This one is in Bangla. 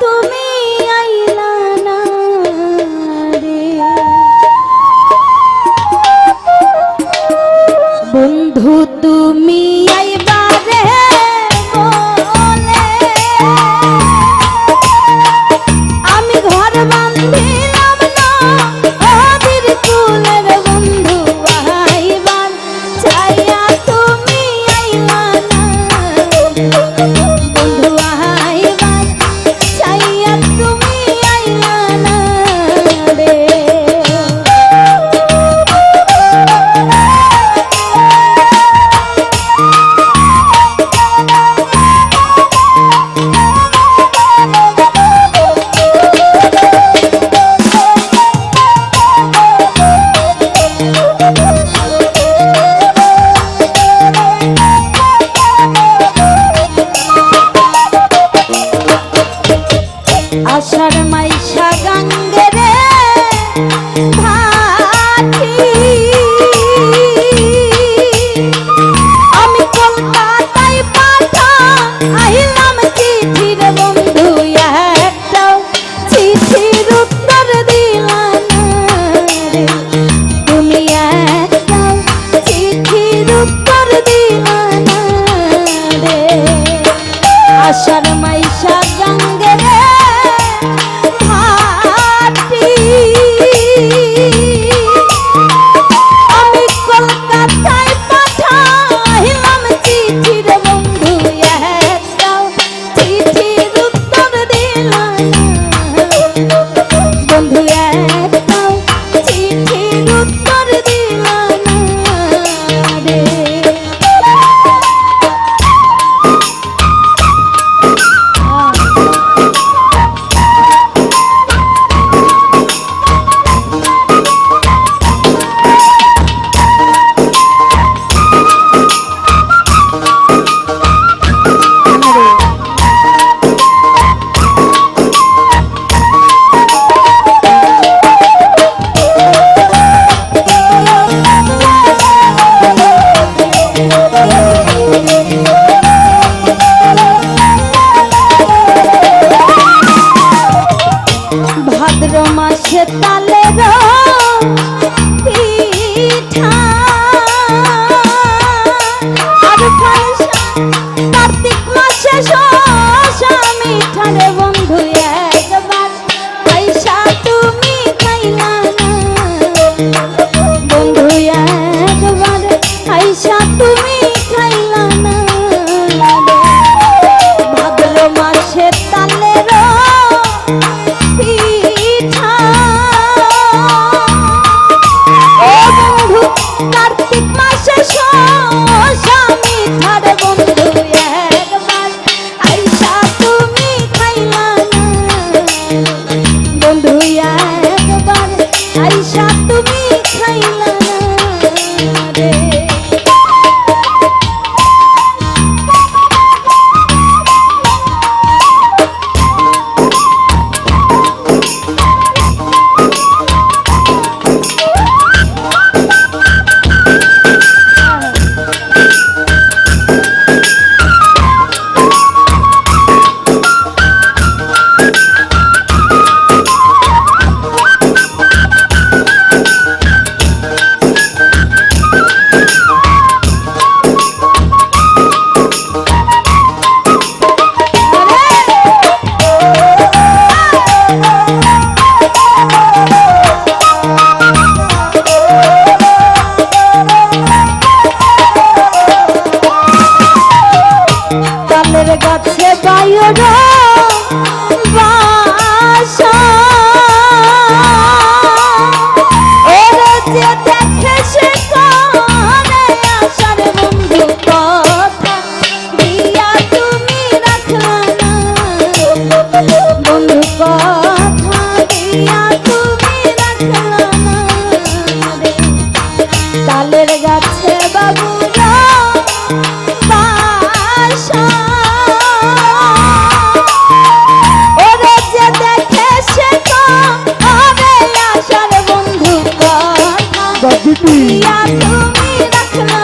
তুমি আইলা না রে। বন্ধু তুমি আষাঢ় মাইশা গঙ্গে রে দিয়া তুমি রাখলা